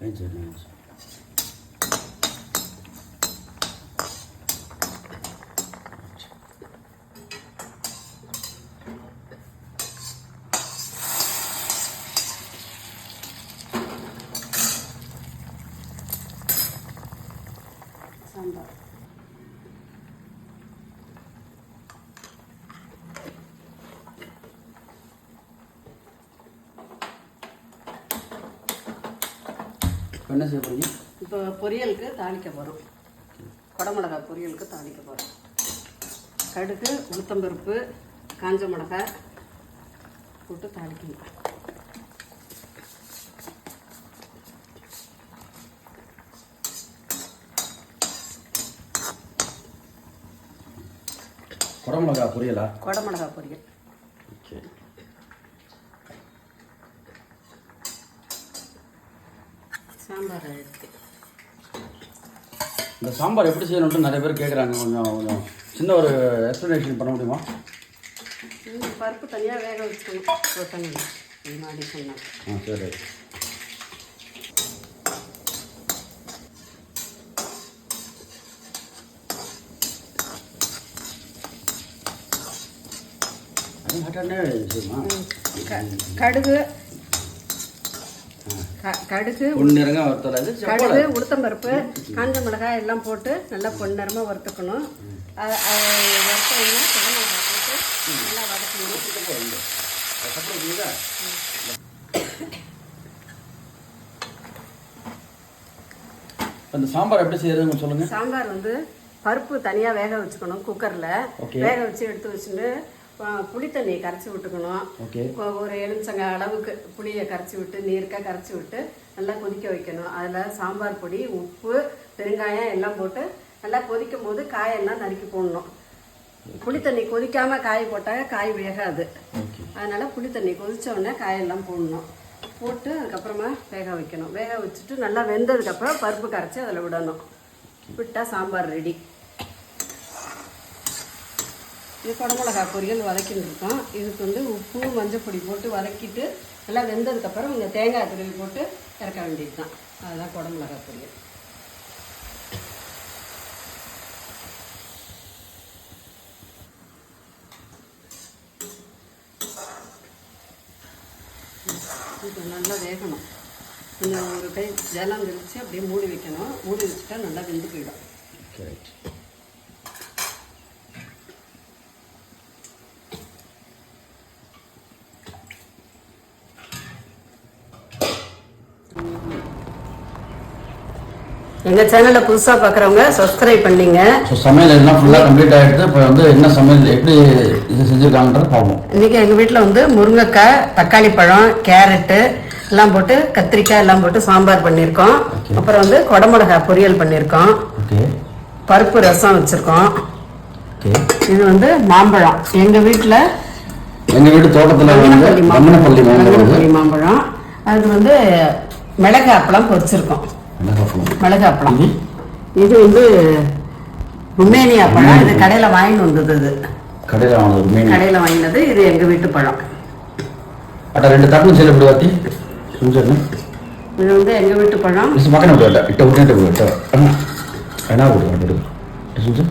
Nice sir nice sambar இப்போ என்ன செய்ய போறீங்க? இப்போ பொரியலுக்கு தாளிக்க போகிறோம் குடமிளகாய் பொரியலுக்கு தாளிக்க போகிறோம் கடுகு உளுத்தம்பருப்பு காஞ்ச மிளகாய் போட்டு தாளிக்கணும். குடமிளகா பொரியலா? குடமிளகாய் பொரியல். ஓகே. சாம்பார் இருக்கு. இந்த சாம்பார் எப்படி செய்யணும்னு நிறைய பேர் கேட்குறாங்க கொஞ்சம் கொஞ்சம் சின்ன ஒரு எக்ஸ்ப்ளனேஷன் பண்ண முடியுமா? பருப்பு தனியாக வேக வச்சுக்கணும். கொத்தமல்லி. முன்னாடி சொன்னேன் ஆ சரி. கடுகு கடுகு பொன்னிறங்க வறுத்தல இது கடுகு உளுத்தம்பருப்பு காஞ்ச மிளகாய் எல்லாம் போட்டு நல்லா பொன்னிறமாக வறுத்துக்கணும். அது வறுத்தோம்னா போட்டு நல்லா வதக்கணும். அந்த சாம்பார் எப்படி செய்யறதுன்னு சொல்லுங்க. சாம்பார் வந்து பருப்பு தனியாக வேக வச்சுக்கணும் குக்கரில். வேக வச்சு எடுத்து வச்சுட்டு புளி தண்ணி கரைச்சி விட்டுக்கணும். ஒரு எலுமிச்சங்க அளவுக்கு புளியை கரைச்சி விட்டு நீருக்காக கரைச்சி விட்டு நல்லா கொதிக்க வைக்கணும். அதில் சாம்பார் பொடி உப்பு பெருங்காயம் எல்லாம் போட்டு நல்லா கொதிக்கும் போது காயெல்லாம் நறுக்கி போடணும். புளி தண்ணி கொதிக்காம காய் போட்டால் காய் வேகாது. அதனால புளி தண்ணி கொதிச்ச உடனே காயெல்லாம் போடணும். போட்டு அதுக்கப்புறமா வேக வைக்கணும். வேக வச்சுட்டு நல்லா வெந்ததுக்கப்புறம் பருப்பு கரைச்சி அதில் விடணும். விட்டால் சாம்பார் ரெடி. இது குடமிளகா பொரியல் வதக்கின்னு இருக்கோம். இதுக்கு வந்து உப்பு மஞ்சள் பொடி போட்டு வதக்கிட்டு நல்லா வெந்ததுக்கப்புறம் இந்த தேங்காய் துருவி போட்டு இறக்க வேண்டியது தான் அதுதான் குடமிளகாய் பொரியல் இது நல்லா வேகணும். கொஞ்சம் ஒரு கை ஜலம் தெளித்து அப்படியே மூடி வைக்கணும். மூடி வச்சுட்டா நல்லா வெந்து போயிடும். ஓகே ரைட் எங்கள் சேனலை புதுசாக பார்க்குறவங்க சப்ஸ்கிரைப் பண்ணிங்க. ஸோ சமையல் எல்லாம் ஃபுல்லாக கம்ப்ளீட் ஆகிடுது இப்போ வந்து என்ன சமையல் எப்படி இது செஞ்சுருக்காங்கன்றத பார்ப்போம். இன்றைக்கி எங்கள் வீட்டில் வந்து முருங்கைக்காய் தக்காளி பழம் கேரட்டு எல்லாம் போட்டு கத்திரிக்காய் எல்லாம் போட்டு சாம்பார் பண்ணியிருக்கோம். அப்புறம் வந்து குடமிளகாய் பொரியல் பண்ணியிருக்கோம் பருப்பு ரசம் வச்சுருக்கோம். இது வந்து மாம்பழம். எங்கள் வீட்டில் எங்கள் வீட்டு தோட்டத்தில் வந்து மாம்பழம். அது வந்து மிளகு அப்பளம் பொரிச்சிருக்கோம் மிளகாப்பழம். இது? வந்து ருமேனியா பழம். இது கடையில் வாங்கிட்டு வந்தது. இது கடையில் வாங்கினது கடையில் வாங்கினது இது எங்கள் வீட்டு பழம். அட ரெண்டு தப்பு செல்ல விடுவாத்தி கொஞ்சம் இது வந்து எங்கள் வீட்டு பழம். பக்கம் விடுவாங்க இட்ட விட்டு விட்டு அண்ணா அண்ணா விடுவாங்க